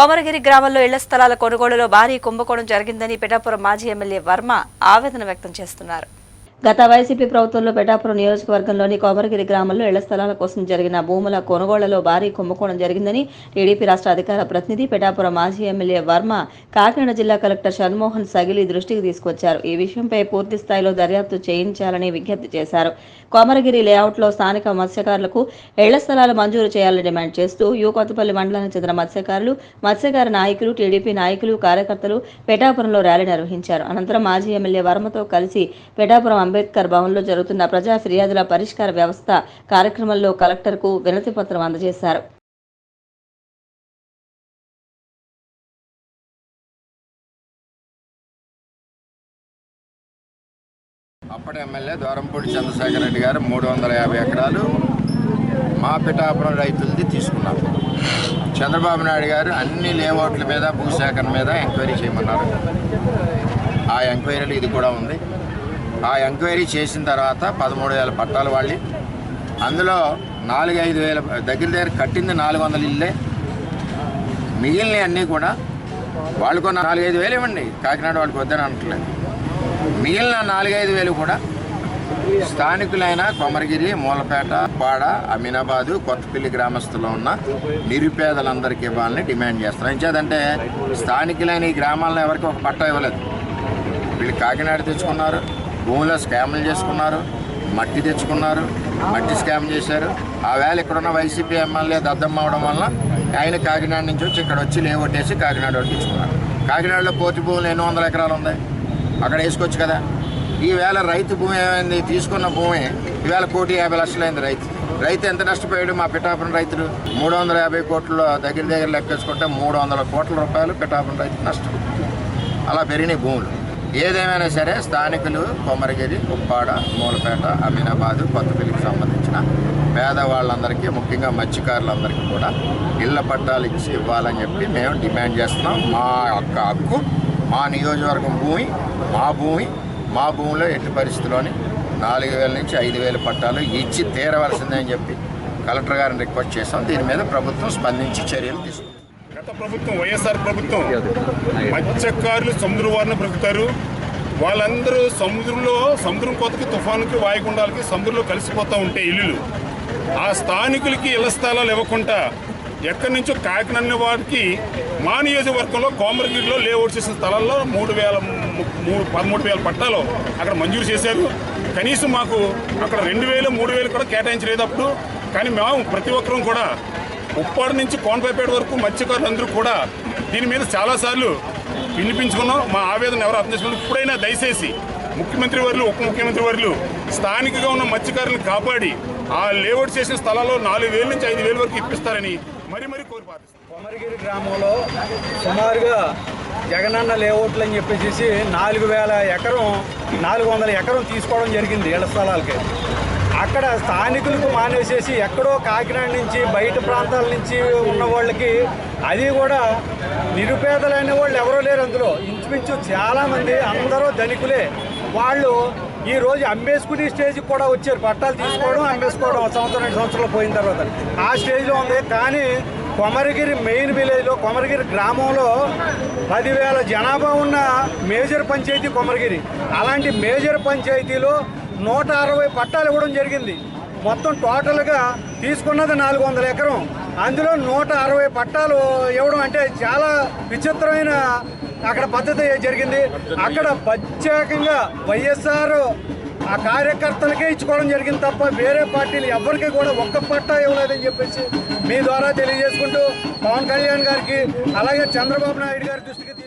కోమరగిరి గ్రామంలో ఇళ్ళ స్థలాల కొనుగోలులో భారీ కుంభకోణం జరిగిందని పిఠాపురం మాజీ ఎమ్మెల్యే వర్మ ఆవేదన వ్యక్తం చేస్తున్నారు. గత వైసీపీ ప్రభుత్వంలో పెటాపురం నియోజకవర్గంలోని కోమరగిరి గ్రామంలో ఇళ్ళ స్థలాల కోసం జరిగిన భూముల కొనుగోళ్ళలో భారీ కుంభకోణం జరిగిందని టీడీపీ రాష్ట్ర అధికార ప్రతినిధి పెటాపురం మాజీ ఎమ్మెల్యే వర్మ కాకినాడ జిల్లా కలెక్టర్ షణ్మోహన్ సగిలి దృష్టికి తీసుకొచ్చారు. ఈ విషయంపై పూర్తి స్థాయిలో దర్యాప్తు చేయించాలని విజ్ఞప్తి చేశారు. కోమరగిరి లేఅవుట్లో స్థానిక మత్స్యకారులకు ఇళ్ళ స్థలాలు మంజూరు చేయాలని డిమాండ్ చేస్తూ యూ కొత్తపల్లి మండలానికి చెందిన మత్స్యకారులు మత్స్యకార నాయకులు టీడీపీ నాయకులు కార్యకర్తలు పెటాపురంలో ర్యాలీ నిర్వహించారు. అనంతరం మాజీ ఎమ్మెల్యే వర్మతో కలిసి పెటాపురం అంబేద్కర్ భవన్లో జరుగుతున్న ప్రజా ఫిర్యాదుల పరిష్కార వ్యవస్థ కార్యక్రమంలో కలెక్టర్కు వినతి పత్రం అందజేశారు. అప్పటి ఎమ్మెల్యే ద్వారంపూడి చంద్రశేఖర్ రెడ్డి గారు మూడు వందల యాభై ఎకరాలు మా పిఠాపురం రైతులది తీసుకున్నారు. చంద్రబాబు నాయుడు గారు అన్ని లేఅవుట్ల మీద భూసేకరణ మీద ఎంక్వైరీ చేయమన్నారు. ఆ ఎంక్వైరీలు ఇది కూడా ఉంది. ఆ ఎంక్వైరీ చేసిన తర్వాత పదమూడు వేల పట్టాలు వాళ్ళు. అందులో నాలుగు ఐదు వేల దగ్గర దగ్గర కట్టింది నాలుగు వందల ఇల్లే. మిగిలినవి అన్నీ కూడా వాళ్ళకు నాలుగైదు వేలు ఇవ్వండి కాకినాడ వాళ్ళకి వద్దని అనట్లేదు మిగిలిన నాలుగైదు వేలు కూడా స్థానికులైన కొమరగిరి మూలపేట పాడ అమీనాబాదు కొత్తపల్లి గ్రామస్తుల్లో ఉన్న నిరుపేదలందరికీ ఇవ్వాలని డిమాండ్ చేస్తారు ఎంచేదంటే స్థానికులైన ఈ గ్రామాల్లో ఎవరికి ఒక పట్టా ఇవ్వలేదు. వీళ్ళు కాకినాడ తెచ్చుకున్నారు. భూమిలో స్కామ్లు చేసుకున్నారు మట్టి తెచ్చుకున్నారు మట్టి స్కామ్ చేశారు. ఆ వేళ ఇక్కడున్న వైసీపీ ఎమ్మెల్యే దద్దమ్మ అవడం వల్ల ఆయన కాకినాడ నుంచి వచ్చి ఇక్కడ వచ్చి లేవొట్టేసి కాకినాడ వాడు కాకినాడలో కోటి భూములు ఎన్ని వందల ఎకరాలు ఉన్నాయి. అక్కడ వేసుకోవచ్చు కదా. ఈవేళ రైతు భూమి ఏమైంది? తీసుకున్న భూమి ఈవేళ కోటి యాభై లక్షలైంది రైతు. రైతు ఎంత నష్టపోయాడు మా పిఠాపురం రైతులు? మూడు వందల యాభై కోట్ల దగ్గర దగ్గర లెక్కేసుకుంటే మూడు వందల కోట్ల రూపాయలు పిఠాపురం రైతు నష్టం. అలా పెరిగినాయి భూములు. ఏదేమైనా సరే స్థానికులు కొమరగిరి ఉప్పాడ మూలపేట అమీనాబాదు కొత్తపల్లికి సంబంధించిన పేదవాళ్ళందరికీ ముఖ్యంగా మత్స్యకారులందరికీ కూడా ఇళ్ళ పట్టాలు ఇచ్చి ఇవ్వాలని చెప్పి మేము డిమాండ్ చేస్తున్నాం. మా యొక్క హక్కు మా నియోజకవర్గం భూమి మా భూమి మా భూమిలో ఎట్టి పరిస్థితిలోని నాలుగు వేల నుంచి ఐదు వేల పట్టాలు ఇచ్చి తీరవలసిందే అని చెప్పి కలెక్టర్ గారిని రిక్వెస్ట్ చేస్తాం దీని మీద ప్రభుత్వం స్పందించి చర్యలు తీసుకుంది. గత ప్రభుత్వం వైఎస్ఆర్ ప్రభుత్వం మత్స్యకారులు సముద్ర వారిని బ్రతుకుతారు. వాళ్ళందరూ సముద్రంలో సముద్రం కోతకి తుఫానుకి వాయుగుండాలకి సముద్రంలో కలిసిపోతూ ఉంటే ఇల్లులు. ఆ స్థానికులకి ఇళ్ళ స్థలాలు ఇవ్వకుండా ఎక్కడి నుంచో కాకినాడ వారికి మా నియోజకవర్గంలో కోమరగిరిలో లేఅవుట్ చేసిన స్థలాల్లో మూడు వేల మూడు పదమూడు వేల పట్టాలు అక్కడ మంజూరు చేశారు. కనీసం మాకు అక్కడ రెండు వేలు మూడు వేలు కూడా కేటాయించలేదు అప్పుడు. కానీ మేము ప్రతి ఒక్కరూ కూడా ఉప్పాడు నుంచి కోనపేపేట వరకు మత్స్యకారులందరూ కూడా దీని మీద చాలాసార్లు వినిపించుకున్నాం. మా ఆవేదన ఎవరు అర్థం చేసుకున్నారు ఇప్పుడైనా దయచేసి ముఖ్యమంత్రి వర్లు ఉప ముఖ్యమంత్రి వర్లు స్థానికంగా ఉన్న మత్స్యకారులను కాపాడి ఆ లేఅవుట్ చేసిన స్థలాల్లో నాలుగు వేల నుంచి ఐదు వేల వరకు ఇప్పిస్తారని మరీ మరీ కోరి ప్రార్థిస్తున్నాం. కొమరగిరి గ్రామంలో సుమారుగా జగనన్న లేఅవుట్లు అని చెప్పేసి నాలుగు వేల ఎకరం నాలుగు వందల ఎకరం తీసుకోవడం జరిగింది ఇళ్ళ స్థలాలకి. అక్కడ స్థానికులకు మానేసేసి ఎక్కడో కాకినాడ నుంచి బయట ప్రాంతాల నుంచి ఉన్న వాళ్ళకి అది కూడా నిరుపేదలైన వాళ్ళు ఎవరో లేరు అందులో. ఇంచుమించు చాలామంది అందరూ ధనికులే. వాళ్ళు ఈ రోజు అమ్మేసుకునే స్టేజ్కి కూడా వచ్చారు. పట్టాలు తీసుకోవడం అమ్మేసుకోవడం సంవత్సరం రెండు సంవత్సరాలు పోయిన తర్వాత. ఆ స్టేజ్లో ఉంది. కానీ కొమరగిరి మెయిన్ విలేజ్లో కొమరగిరి గ్రామంలో పదివేల జనాభా ఉన్న మేజర్ పంచాయతీ కొమరగిరి. అలాంటి మేజర్ పంచాయతీలో నూట అరవై పట్టాలు ఇవ్వడం జరిగింది. మొత్తం టోటల్గా తీసుకున్నది నాలుగు వందల ఎకరం. అందులో నూట అరవై పట్టాలు ఇవ్వడం అంటే చాలా విచిత్రమైన అక్కడ పద్ధతి జరిగింది. అక్కడ ప్రత్యేకంగా వైఎస్ఆర్ ఆ కార్యకర్తలకే ఇచ్చుకోవడం జరిగింది తప్ప వేరే పార్టీలు ఎవరికి కూడా ఒక్క పట్టా ఇవ్వలేదని చెప్పేసి మీ ద్వారా తెలియజేసుకుంటూ పవన్ కళ్యాణ్ గారికి అలాగే చంద్రబాబు నాయుడు గారి దృష్టికి తీసుకు